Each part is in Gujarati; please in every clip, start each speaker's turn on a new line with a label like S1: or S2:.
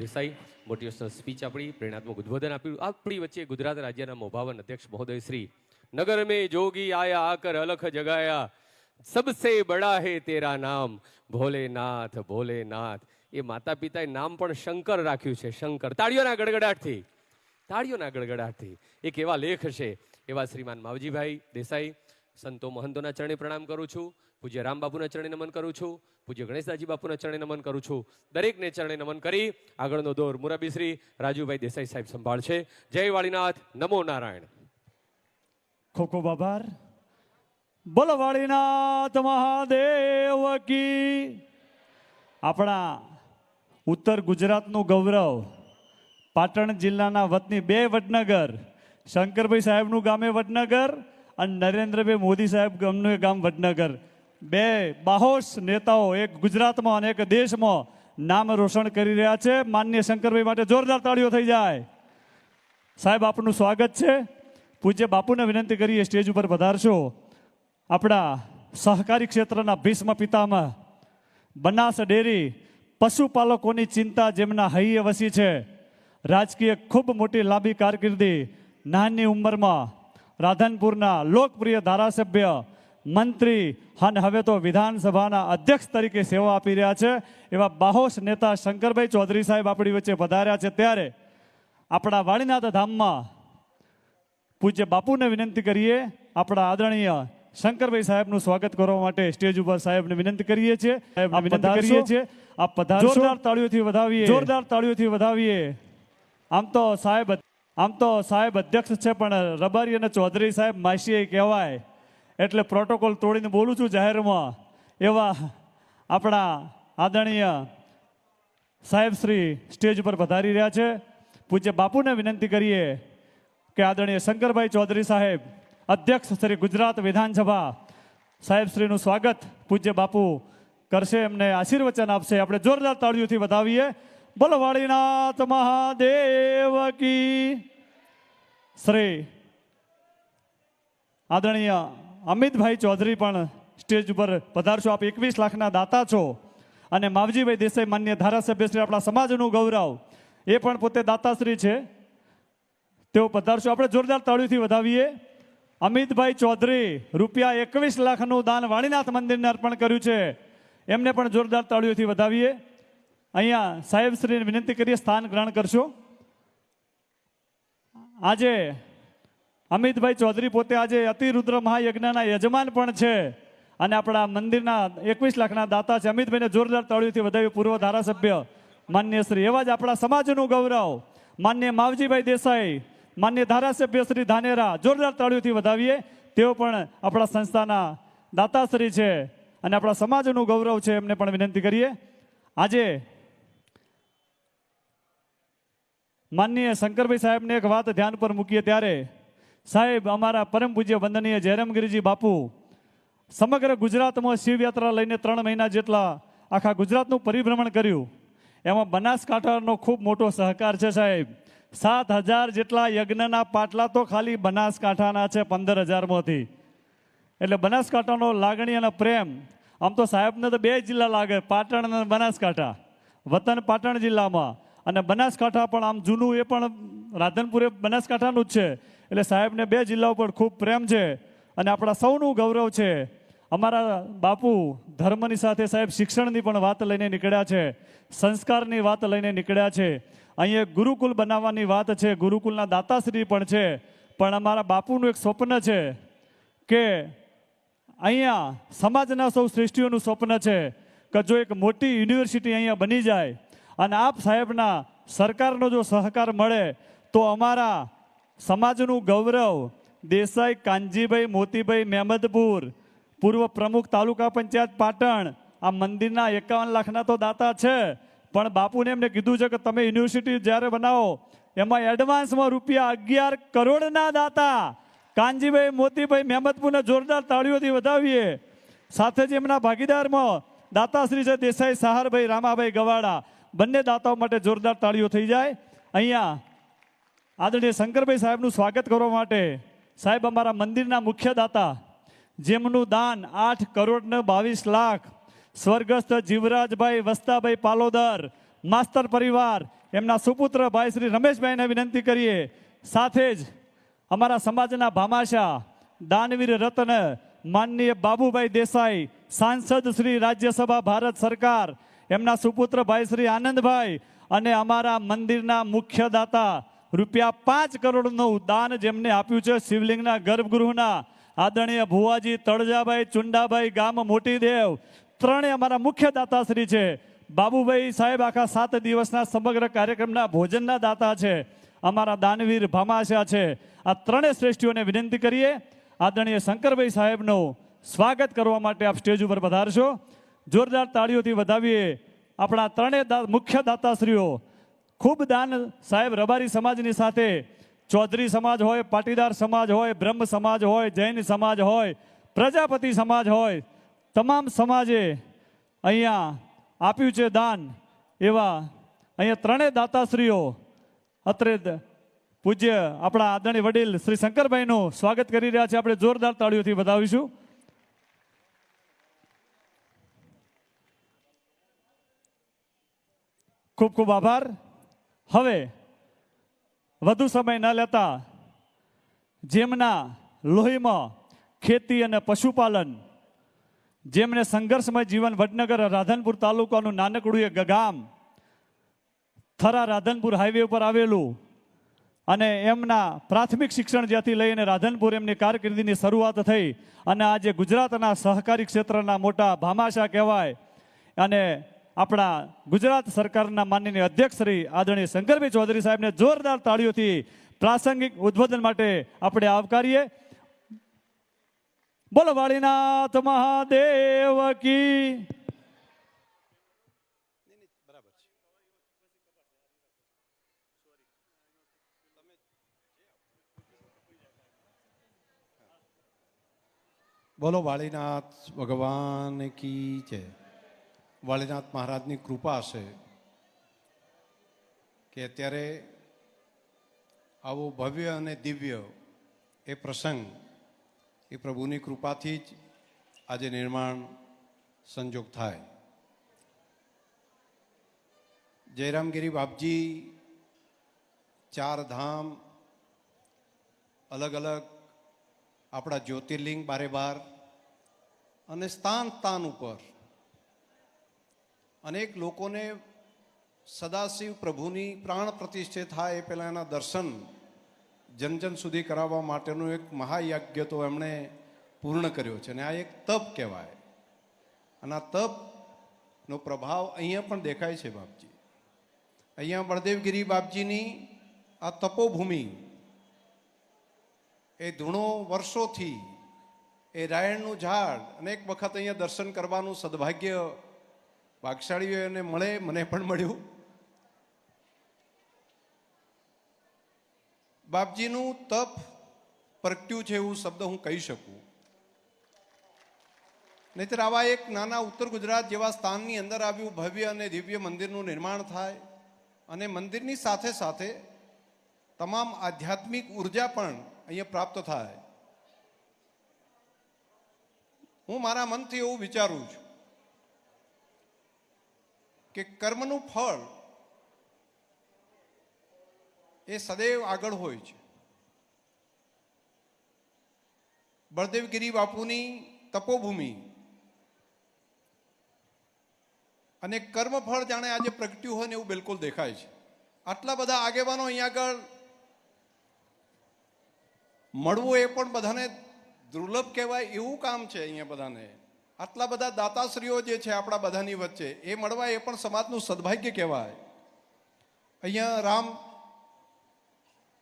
S1: દેસાઈ મોટિવેશનલ સ્પીચ આપણી, પ્રેરણાત્મક ઉદ્બોધન આપ્યું. આપણી વચ્ચે ગુજરાત રાજ્યના મોભાવન અધ્યક્ષ મહોદય શ્રી, નગર મેં જોગી આયા, આકર અલખ જગાયા, સબસે બડા હે તેરા નામ, ભોલેનાથ ભોલેનાથ. એ માતા પિતાએ નામ પણ શંકર રાખ્યું છે, શંકર. તાળીઓના ગડગડાટથી તાળીઓના ગડગડાટથી. એક એવા લેખ છે, એવા શ્રીમાન માવજીભાઈ દેસાઈ, સંતો મહંતોના ચરણે પ્રણામ કરું છું. પૂજ્ય રામબાપુના ચરણે નમન કરું છું, પૂજ્ય ગણેશદાજી બાપુના ચરણે નમન કરું છું. દરેકને ચરણે નમન કરી આગળનો દોર મુરાબી શ્રી રાજુભાઈ દેસાઈ સાહેબ સંભાળશે. જય વાળીનાથ, નમો નારાયણ.
S2: ખૂબ ખૂબ આભાર બોલો વાળીનાથ મહાદેવ કી. આપણા ઉત્તર ગુજરાતનું ગૌરવ, પાટણ જિલ્લાના વતની બે વડનગર, શંકરભાઈ સાહેબનું ગામે વડનગર અને નરેન્દ્રભાઈ મોદી સાહેબ ગામનું ગામ વડનગર. બે બાહોશ નેતાઓ એક ગુજરાતમાં અને એક દેશમાં નામ રોશન કરી રહ્યા છે. માન્ય શંકરભાઈ માટે જોરદાર તાળીઓ થઈ જાય. સાહેબ, આપનું સ્વાગત છે. પૂજ્ય બાપુને વિનંતી કરીએ સ્ટેજ ઉપર પધારશો. આપણા સહકારી ક્ષેત્રના ભીષ્મ પિતામાં બનાસ ડેરી પશુપાલકોની ચિંતા જેમના હૈયે વસી છે. રાજકીય ખૂબ મોટી લાંબી કારકિર્દી નાની ઉંમરમાં રાધનપુરના લોકપ્રિય ધારાસભ્ય મંત્રી અને હવે તો વિધાનસભાના અધ્યક્ષ તરીકે સેવા આપી રહ્યા છે. એવા બાહોશ નેતા શંકરભાઈ ચૌધરી સાહેબ આપણી વચ્ચે પધાર્યા છે. ત્યારે આપણા વાણીનાથ ધામમાં પૂજ્ય બાપુને વિનંતી કરીએ. આપણા આદરણીય શંકરભાઈ સાહેબનું સ્વાગત કરવા માટે સ્ટેજ ઉપર સાહેબને વિનંતી કરીએ છીએ. આ વિનંતી કરીએ છીએ. આપ પધારશો. જોરદાર તાળીઓથી વધાવીએ. જોરદાર તાળીઓથી વધાવીએ. આમ તો સાહેબ આમ તો સાહેબ અધ્યક્ષ છે પણ રબારી અને ચૌધરી સાહેબ માસીએ કહેવાય એટલે પ્રોટોકોલ તોડીને બોલું છું જાહેરમાં. એવા આપણા આદરણીય સાહેબ શ્રી સ્ટેજ ઉપર પધારી રહ્યા છે. પૂજ્ય બાપુને વિનંતી કરીએ કે આદરણીય શંકરભાઈ ચૌધરી સાહેબ, અધ્યક્ષ શ્રી ગુજરાત વિધાનસભા, સાહેબ શ્રીનું સ્વાગત પૂજ્ય બાપુ કરશે, એમને આશીર્વચન આપશે. આપણે જોરદાર તાળીઓથી વધાવીએ. બલવાળીનાથ વાળીનાથ મહાદેવ કી. શ્રી આદરણીય અમિતભાઈ ચૌધરી પણ સ્ટેજ ઉપર પધારશો. આપ એકવીસ લાખના દાતા છો. અને માવજીભાઈ દેસાઈ માન્ય ધારાસભ્ય શ્રી આપણા સમાજનું ગૌરવ. એ પણ પોતે દાતાશ્રી છે. તેઓ પધારશો. આપણે જોરદાર તાળીથી વધાવીએ. અમિતભાઈ ચૌધરી રૂપિયા એકવીસ લાખનું દાન વાણીનાથ મંદિરને અર્પણ કર્યું છે. એમને પણ જોરદાર તાળીઓથી વધાવીએ. અહીંયા સાહેબ શ્રીને વિનંતી કરીએ, સ્થાન ગ્રહણ કરશો. આજે અમિતભાઈ ચૌધરી પોતે આજે અતિરુદ્ર મહાયજ્ઞના યજમાન પણ છે. અને આપણા મંદિરના એકવીસ લાખના દાતા છે. અમિતભાઈને જોરદાર તાળીઓથી વધાવી પૂર્વ ધારાસભ્ય. માન્ય શ્રી, એવા જ આપણા સમાજનું ગૌરવ. માન્ય માવજીભાઈ દેસાઈ, માન્ય ધારાસભ્ય શ્રી ધાનેરા, જોરદાર તાળીઓથી વધાવીએ. તેઓ પણ આપણા સંસ્થાના દાતાશ્રી છે. અને આપણા સમાજનું ગૌરવ છે એમને પણ વિનંતી કરીએ. આજે માનનીય શંકરભાઈ સાહેબને એક વાત ધ્યાન પર મૂકીએ ત્યારે સાહેબ, અમારા પરમ પૂજ્ય વંદનીય જયરામગીરીજી બાપુ, સમગ્ર ગુજરાતમાં શિવયાત્રા લઈને ત્રણ મહિના જેટલા આખા ગુજરાતનું પરિભ્રમણ કર્યું. એમાં બનાસકાંઠાનો ખૂબ મોટો સહકાર છે સાહેબ. સાત હજાર જેટલા યજ્ઞના પાટલા તો ખાલી બનાસકાંઠાના છે પંદર હજારમાંથી. એટલે બનાસકાંઠાનો લાગણી અને પ્રેમ, આમ તો સાહેબને તો બે જિલ્લા લાગે, પાટણ અને બનાસકાંઠા. વતન પાટણ જિલ્લામાં. અને બનાસકાંઠા પણ આમ જૂનું એ પણ રાધનપુર એ બનાસકાંઠાનું જ છે. એટલે સાહેબને બે જિલ્લા ઉપર ખૂબ પ્રેમ છે અને આપણા સૌનું ગૌરવ છે. અમારા બાપુ ધર્મની સાથે સાહેબ શિક્ષણની પણ વાત લઈને નીકળ્યા છે, સંસ્કારની વાત લઈને નીકળ્યા છે. અહીંયા એક ગુરુકુલ બનાવવાની વાત છે, ગુરુકુલના દાતાશ્રી પણ છે, પણ અમારા બાપુનું એક સ્વપ્ન છે કે અહીંયા સમાજના સૌ શ્રેષ્ઠીઓનું સ્વપ્ન છે કે જો એક મોટી યુનિવર્સિટી અહીંયા બની જાય અને આપ સાહેબના સરકારનો જો સહકાર મળે તો અમારા સમાજનું ગૌરવ, દેસાઈ, કાનજીભાઈ, મોતીભાઈ મહેમદપુર પૂર્વ પ્રમુખ, તાલુકા પંચાયત પાટણ, આ મંદિરના એકાવન લાખના તો દાતા છે. પણ બાપુને એમને કીધું છે કે તમે યુનિવર્સિટી જ્યારે બનાવો, એમાં એડવાન્સમાં રૂપિયા અગિયાર કરોડના દાતા. કાનજીભાઈ, મોતીભાઈ મહેમદપુરને જોરદાર તાળીઓથી વધાવીએ. સાથે જ એમના ભાગીદારમાં દાતાશ્રી છે દેસાઈ, સહારભાઈ, રામાભાઈ ગવાડા. બંને દાતાઓ માટે જોરદાર તાળીઓ થઈ જાય. અહીંયા આદરણીય શંકરભાઈ સાહેબનું સ્વાગત કરવા માટે સાહેબ અમારા મંદિરના મુખ્ય દાતા જેમનું દાન આઠ કરોડ ને બાવીસ લાખ, સ્વર્ગસ્થ જીવરાજભાઈ વસ્તાભાઈ પાલોદર, માસ્તર પરિવાર, એમના સુપુત્ર ભાઈ શ્રી રમેશભાઈને વિનંતી કરીએ. સાથે જ અમારા સમાજના ભામાશા, દાનવીર રત્ન, માનનીય બાબુભાઈ દેસાઈ, સાંસદ શ્રી રાજ્યસભા ભારત સરકાર, એમના સુપુત્ર ભાઈ શ્રી આનંદભાઈ અને અમારા મંદિરના મુખ્ય દાતા રૂપિયા પાંચ કરોડનું દાન જેમને આપ્યું છે શિવલિંગના ગર્ભગૃહના આદરણીય ભુવાજી તળજાભાઈ ચુંડાભાઈ ગામ મોટી દેવ ત્રણેય અમારા મુખ્ય દાતાશ્રી છે. બાબુભાઈ સાહેબ આખા સાત દિવસના સમગ્ર કાર્યક્રમના ભોજનના દાતા છે. અમારા દાનવીર ભામાશા છે. આ ત્રણેય શ્રેષ્ઠીઓને વિનંતી કરીએ. આદરણીય શંકરભાઈ સાહેબનું સ્વાગત કરવા માટે આપ સ્ટેજ ઉપર પધારશો. જોરદાર તાળીઓથી વધાવીએ આપણા ત્રણેય મુખ્ય દાતાશ્રીઓ. ખૂબ દાન સાહેબ, રબારી સમાજની સાથે ચૌધરી સમાજ હોય, પાટીદાર સમાજ હોય, બ્રહ્મ સમાજ હોય, જૈન સમાજ હોય, પ્રજાપતિ સમાજ હોય, તમામ સમાજે અહીંયા આપ્યું છે દાન. એવા અહીંયા ત્રણેય દાતાશ્રીઓ અત્રે પૂજ્ય આપણા આદરણીય વડીલ શ્રી શંકરભાઈનું સ્વાગત કરી રહ્યા છે. આપણે જોરદાર તાળીઓથી બતાવીશું ખૂબ ખૂબ આભાર. હવે વધુ સમય ન લેતા જેમના લોહીમાં ખેતી અને પશુપાલન જેમને સંઘર્ષમય જીવન વડનગર રાધનપુર તાલુકાનું નાનકડું એક ગામ થરા રાધનપુર હાઈવે ઉપર આવેલું અને એમના પ્રાથમિક શિક્ષણ જ્યાંથી લઈને રાધનપુર એમની કારકિર્દીની શરૂઆત થઈ અને આજે ગુજરાતના સહકારી ક્ષેત્રના મોટા ભામાશા કહેવાય અને આપણા ગુજરાત સરકારના માનનીય અધ્યક્ષ શ્રી આદરણીય શંકરભાઈ ચૌધરી સાહેબને જોરદાર તાળીઓથી પ્રાસંગિક ઉદ્બોધન માટે આપણે આવકારીએ. બોલો, વાળીનાથ મહાદેવ કી
S3: બોલો, વાળીનાથ ભગવાન કી છે વાળીનાથ મહારાજની કૃપા છે કે અત્યારે આવો ભવ્ય અને દિવ્ય એ પ્રસંગ એ પ્રભુની કૃપાથી જ આજે નિર્માણ સંજોગ થાય. જયરામગીરી બાપજી ચાર ધામ, અલગ અલગ આપણા જ્યોતિર્લિંગ બારે બાર અને સ્થાન સ્થાન ઉપર અનેક લોકોને સદાશિવ પ્રભુની પ્રાણ પ્રતિષ્ઠિત થાય એ પહેલાં એના દર્શન જન જન સુધી કરાવવા માટેનું એક મહાયજ્ઞ તો એમણે પૂર્ણ કર્યો છે અને આ એક તપ કહેવાય. અને આ તપનો પ્રભાવ અહીંયા પણ દેખાય છે બાપજી. અહીંયા બળદેવગીરી બાપજીની આ તપોભૂમિ એ ધૂણો વર્ષોથી એ રાયણનું ઝાડ અનેક વખત અહીંયા દર્શન કરવાનું સદભાગ્ય ભાગશાળીઓને મળે, મને પણ મળ્યું. બાપજીનું તપ પ્રગટ્યું છે એવું શબ્દ હું કહી શકું. નહીતર આવા એક નાના ઉત્તર ગુજરાત જેવા સ્થાનની અંદર આવ્યું ભવ્ય અને દિવ્ય મંદિરનું નિર્માણ થાય અને મંદિરની સાથે સાથે તમામ આધ્યાત્મિક ઊર્જા પણ અહીંયા પ્રાપ્ત થાય. હું મારા મનથી એવું વિચારું છું. કે કર્મનું ફળ એ સદૈવ આગળ હોય છે. બળદેવગીરી બાપુની તપોભૂમિ અને કર્મફળ જાણે આજે પ્રગટ્યું હોય ને એવું બિલકુલ દેખાય છે. આટલા બધા આગેવાનો અહીંયા આગળ મળવું એ પણ બધાને દુર્લભ કહેવાય એવું કામ છે અહીંયા બધાને. આટલા બધા દાતાશ્રીઓ જે છે આપણા બધાની વચ્ચે, એ મળવા એ પણ સમાજનું સદભાગ્ય કહેવાય. અહીંયા રામ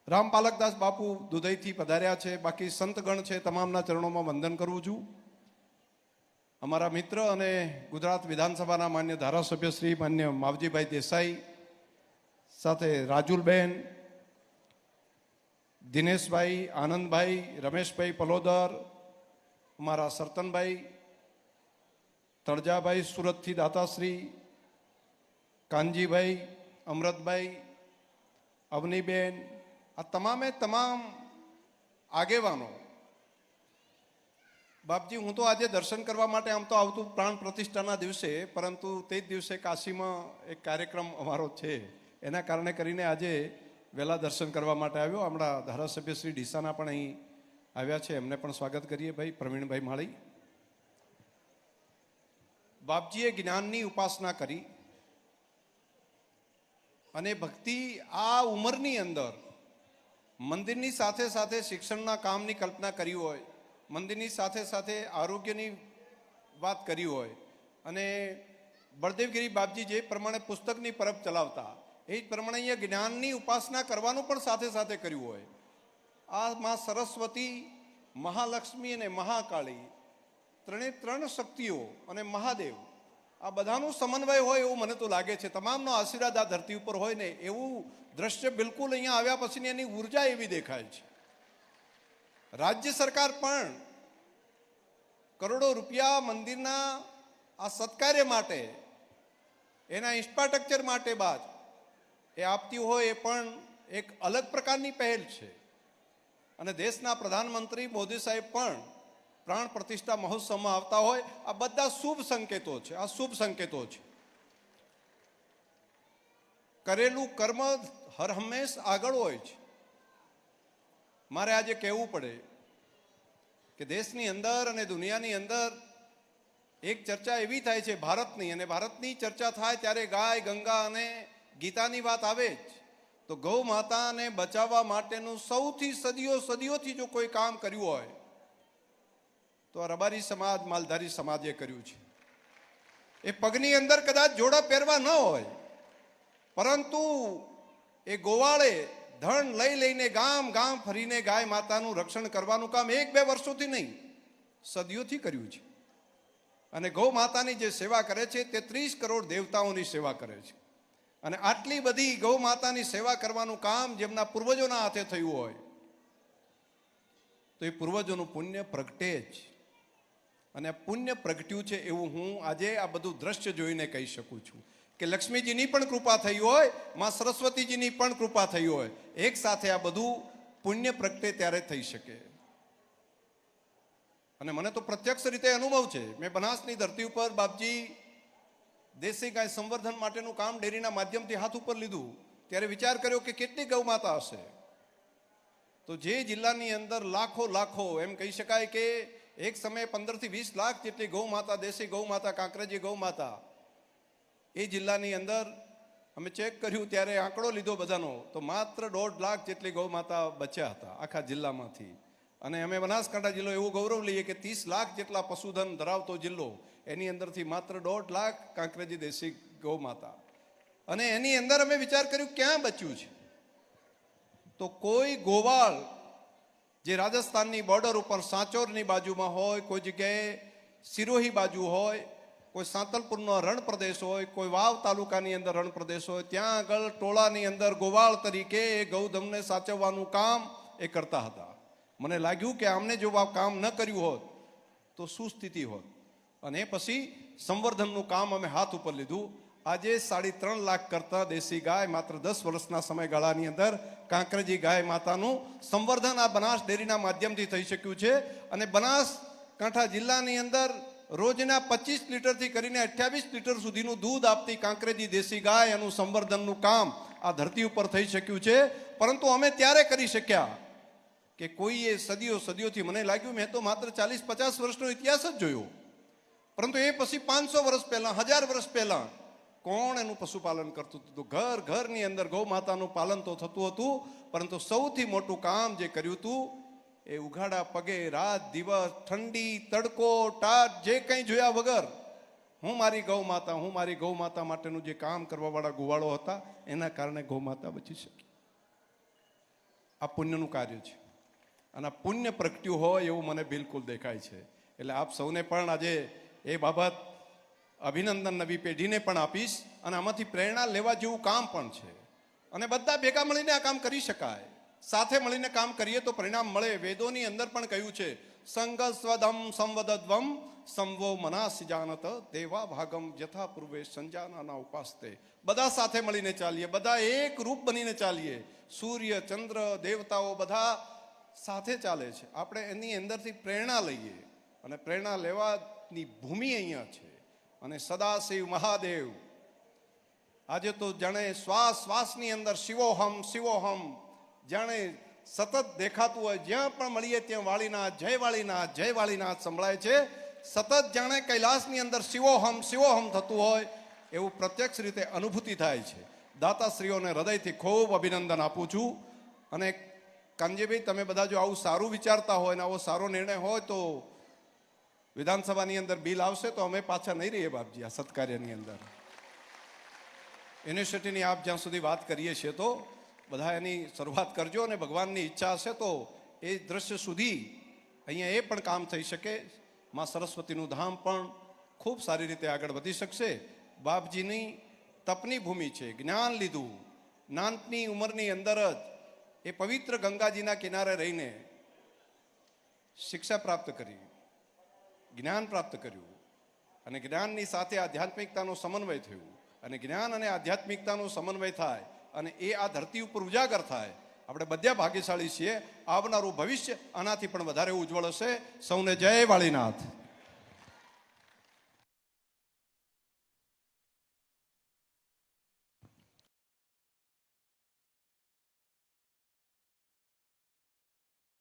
S3: રામ પાલકદાસ બાપુ દુધઈથી પધાર્યા છે, બાકી સંતગણ છે, તમામના ચરણોમાં વંદન કરું છું. અમારા મિત્ર અને ગુજરાત વિધાનસભાના માન્ય ધારાસભ્ય શ્રી માન્ય માવજીભાઈ દેસાઈ, સાથે રાજુલબેન, દિનેશભાઈ, આનંદભાઈ, રમેશભાઈ પલોદર, અમારા સરતનભાઈ તળજાભાઈ સુરતથી દાતાશ્રી, કાનજીભાઈ, અમરતભાઈ, અવનીબેન, આ તમામે તમામ આગેવાનો. બાપજી, હું તો આજે દર્શન કરવા માટે આમ તો આવતું પ્રાણ પ્રતિષ્ઠાના દિવસે, પરંતુ તે જ દિવસે કાશીમાં એક કાર્યક્રમ અમારો છે. એના કારણે કરીને આજે વહેલા દર્શન કરવા માટે આવ્યો. હમણાં ધારાસભ્ય શ્રી ડીસાના પણ અહીં આવ્યા છે. એમને પણ સ્વાગત કરીએ ભાઈ. પ્રવીણભાઈ માળી. બાપજીએ જ્ઞાનની ઉપાસના કરી અને ભક્તિ આ ઉંમરની અંદર મંદિરની સાથે સાથે શિક્ષણના કામની કલ્પના કરી હોય, મંદિરની સાથે સાથે આરોગ્યની વાત કરી હોય અને બળદેવગીરી બાપજી જે પ્રમાણે પુસ્તકની પરબ ચલાવતા, એ જ પ્રમાણે અહીંયા જ્ઞાનની ઉપાસના કરવાનું પણ સાથે સાથે કર્યું હોય. આ માં સરસ્વતી, મહાલક્ષ્મી અને મહાકાળી ત્રણે ત્રણ શક્તિઓ અને મહાદેવ. આ બધાનું સમન્વય હોય એવું મને તો લાગે છે. તમામનો આશીર્વાદ આ ધરતી ઉપર હોય ને એવું દ્રશ્ય બિલકુલ અહીંયા આવ્યા પછીની એની ઊર્જા એવી દેખાય છે. રાજ્ય સરકાર પણ કરોડો રૂપિયા મંદિરના આ સત્કાર્ય માટે, એના ઇન્ફ્રાસ્ટ્રક્ચર માટે બાદ એ આપતી હોય એ પણ એક અલગ પ્રકારની પહેલ છે. અને દેશના પ્રધાનમંત્રી મોદી સાહેબ પણ પ્રાણ પ્રતિષ્ઠા મહોત્સવમાં આવતા હોય, આ બધા શુભ સંકેતો છે, આ શુભ સંકેતો છે. કરેલું કર્મ હર હંમેશ આગળ હોય છે. મારે આજે કહેવું પડે કે દેશની અંદર અને દુનિયાની અંદર એક ચર્ચા એવી થાય છે ભારતની, અને ભારતની ચર્ચા થાય ત્યારે ગાય, ગંગા અને ગીતાની વાત આવે જ. તો ગૌ માતાને બચાવવા માટેનું સૌથી સદીઓ સદીઓથી જો કોઈ કામ કર્યું હોય તો રબારી સમાજ, માલધારી સમાજે કર્યું છે. એ પગની અંદર કદાચ જોડા પહેરવા ન હોય, પરંતુ એ ગોવાળે ધન લઈ લઈને ગામ ગામ ફરીને ગાય માતાનું રક્ષણ કરવાનું કામ એક બે વર્ષોથી નહીં, સદીઓથી કર્યું છે. અને ગૌ માતાની જે સેવા કરે છે તે ત્રીસ કરોડ દેવતાઓની સેવા કરે છે. અને આટલી બધી ગૌ માતાની સેવા કરવાનું કામ જેમના પૂર્વજોના હાથે થયું હોય, તો એ પૂર્વજોનું પુણ્ય પ્રગટે જ. અને પુણ્ય પ્રગટ્યું છે એવું હું આજે આ બધું દ્રશ્ય જોઈને કહી શકું છું. કે લક્ષ્મીજીની પણ કૃપા થઈ હોય, માં સરસ્વતીજીની પણ કૃપા થઈ હોય. એક સાથે આ બધું પુણ્ય પ્રગટે ત્યારે થઈ શકે. અને મને તો પ્રત્યક્ષ રીતે અનુભવ છે. મેં બનાસની ધરતી ઉપર બાપજી દેશી ગાય સંવર્ધન માટેનું કામ ડેરીના માધ્યમથી હાથ ઉપર લીધું. ત્યારે વિચાર કર્યો કે કેટલી ગૌ માતા હશે? તો જે જિલ્લાની અંદર લાખો લાખો, એમ કહી શકાય કે એક સમયે પંદરથી વીસ લાખ જેટલી ગૌ માતા દેશી ગૌ માતા કાંકરેજી ગૌ માતા એ જિલ્લાની અંદર અમે ચેક કર્યું, ત્યારે આંકડો લીધો બધાનો, તો માત્ર દોઢ લાખ જેટલી ગૌ માતા બચ્યા હતા આખા જિલ્લામાંથી. અને અમે બનાસકાંઠા જિલ્લો એવું ગૌરવ લઈએ કે ત્રીસ લાખ જેટલા પશુધન ધરાવતો જિલ્લો, એની અંદરથી માત્ર દોઢ લાખ કાંકરેજી દેશી ગૌ માતા અને એની અંદર અમે વિચાર કર્યું, ક્યાં બચ્યું છે? તો કોઈ ગોવાળ જે રાજસ્થાનની બોર્ડર ઉપર સાંચોરની બાજુમાં હોય, કોઈ જગ્યાએ સિરોહી બાજુ હોય, કોઈ સાંતલપુરનો રણ પ્રદેશ હોય, કોઈ વાવ તાલુકાની અંદર રણ પ્રદેશ હોય, ત્યાં આગળ ટોળાની અંદર ગોવાળ તરીકે એ ગૌધમને સાચવવાનું કામ એ કરતા હતા. મને લાગ્યું કે આમને જો આ કામ ન કર્યું હોત, તો શું સ્થિતિ હોત. અને એ પછી સંવર્ધનનું કામ અમે હાથ ઉપર લીધું. આજે સાડી ત્રણ લાખ કરતા દેશી ગાય માત્ર દસ વર્ષના સમયગાળાની અંદર કાંકરેજી ગાય માતાનું સંવર્ધન આ બનાસ ડેરીના માધ્યમથી થઈ શક્યું છે. અને બનાસકાંઠા જિલ્લાની અંદર રોજના પચીસ લીટરથી કરીને અઠ્યાવીસ લીટર સુધીનું દૂધ આપતી કાંકરેજી દેશી ગાય એનું સંવર્ધનનું કામ આ ધરતી ઉપર થઈ શક્યું છે. પરંતુ અમે ત્યારે કરી શક્યા કે કોઈએ સદીઓ સદીઓથી મને લાગ્યું, મેં તો માત્ર ચાલીસ પચાસ વર્ષનો ઇતિહાસ જ જોયો. પરંતુ એ પછી પાંચસો વર્ષ પહેલાં, હજાર વર્ષ પહેલા કોણ એનું પશુપાલન કરતું હતું? ઘર, ઘરની અંદર ગૌ માતાનું પાલન તો થતું હતું, પરંતુ સૌથી મોટું કામ જે કર્યું હતું, એ ઉઘાડા પગે રાત, દિવસ, ઠંડી, તડકો, ટાટ, જે કંઈ જોયા વગર હું મારી ગૌ માતા હું મારી ગૌ માતા માટેનું જે કામ કરવાવાળા ગુવાળો હતા, એના કારણે ગૌ માતા બચી શકી. આ પુણ્યનું કાર્ય છે. અને પુણ્ય પ્રગટ્યું હોય એવું મને બિલકુલ દેખાય છે. એટલે આપ સૌને પણ આજે એ બાબત અભિનંદન નવી પેઢીને પણ આપીશ અને આમાંથી પ્રેરણા લેવા જેવું કામ પણ છે. અને બધા ભેગા મળીને આ કામ કરી શકાય. સાથે મળીને કામ કરીએ તો પરિણામ મળે. વેદોની અંદર પણ કહ્યું છે સંગ સ્વદમ સંવદદ્વમ સંવો મનાસી જાનત દેવા ભાગમ યથા પૂર્વે સંજાનાના ઉપાસતે. બધા સાથે મળીને ચાલીએ, બધા એક રૂપ બનીને ચાલીએ. સૂર્ય, ચંદ્ર, દેવતાઓ બધા સાથે ચાલે છે. આપણે એની અંદરથી પ્રેરણા લઈએ. અને પ્રેરણા લેવાની ભૂમિ અહીંયા છે. અને સદાશિવ મહાદેવ. આજે તો જાણે શ્વાસ, શ્વાસની અંદર શિવોહમ શિવોહમ, જાણે સતત દેખાતું હોય, જ્યાં પણ મળીએ ત્યાં વાળીનાથ જય વાળીનાથ જય વાળીનાથ સંભળાય છે. સતત જાણે કૈલાસની અંદર શિવોહમ શિવોહમ થતું હોય, એવું પ્રત્યક્ષ રીતે અનુભૂતિ થાય છે. દાતાશ્રીઓને હૃદયથી ખૂબ અભિનંદન આપું છું. અને કાનજીભાઈ, તમે બધા જો આવું સારું વિચારતા હોય ને આવો સારો નિર્ણય હોય તો વિધાનસભાની અંદર બિલ આવશે તો અમે પાછા નહીં રહીએ બાપજી, આ સત્કાર્યની અંદર. યુનિવર્સિટીની આપ જ્યાં સુધી વાત કરીએ છીએ તો બધા એની શરૂઆત કરજો અને ભગવાનની ઈચ્છા હશે તો એ દ્રશ્ય સુધી અહીંયા એ પણ કામ થઈ શકે. માં સરસ્વતીનું ધામ પણ ખૂબ સારી રીતે આગળ વધી શકશે. બાપજીની તપની ભૂમિ છે, જ્ઞાન લીધું. નાનની ઉંમરની અંદર જ એ પવિત્ર ગંગાજીના કિનારે રહીને શિક્ષા પ્રાપ્ત કરી. જ્ઞાન પ્રાપ્ત કર્યું અને જ્ઞાનની સાથે આધ્યાત્મિકતાનો સમન્વય થયું અને જ્ઞાન અને આધ્યાત્મિકતાનો સમન્વય થાય અને એ આ ધરતી ઉપર ઉજાગર થાય, આપણે બધા ભાગ્યશાળી છીએ, આવનારું ભવિષ્ય આનાથી પણ વધારે ઉજ્જવળ હશે. સૌને જય વાળીનાથ.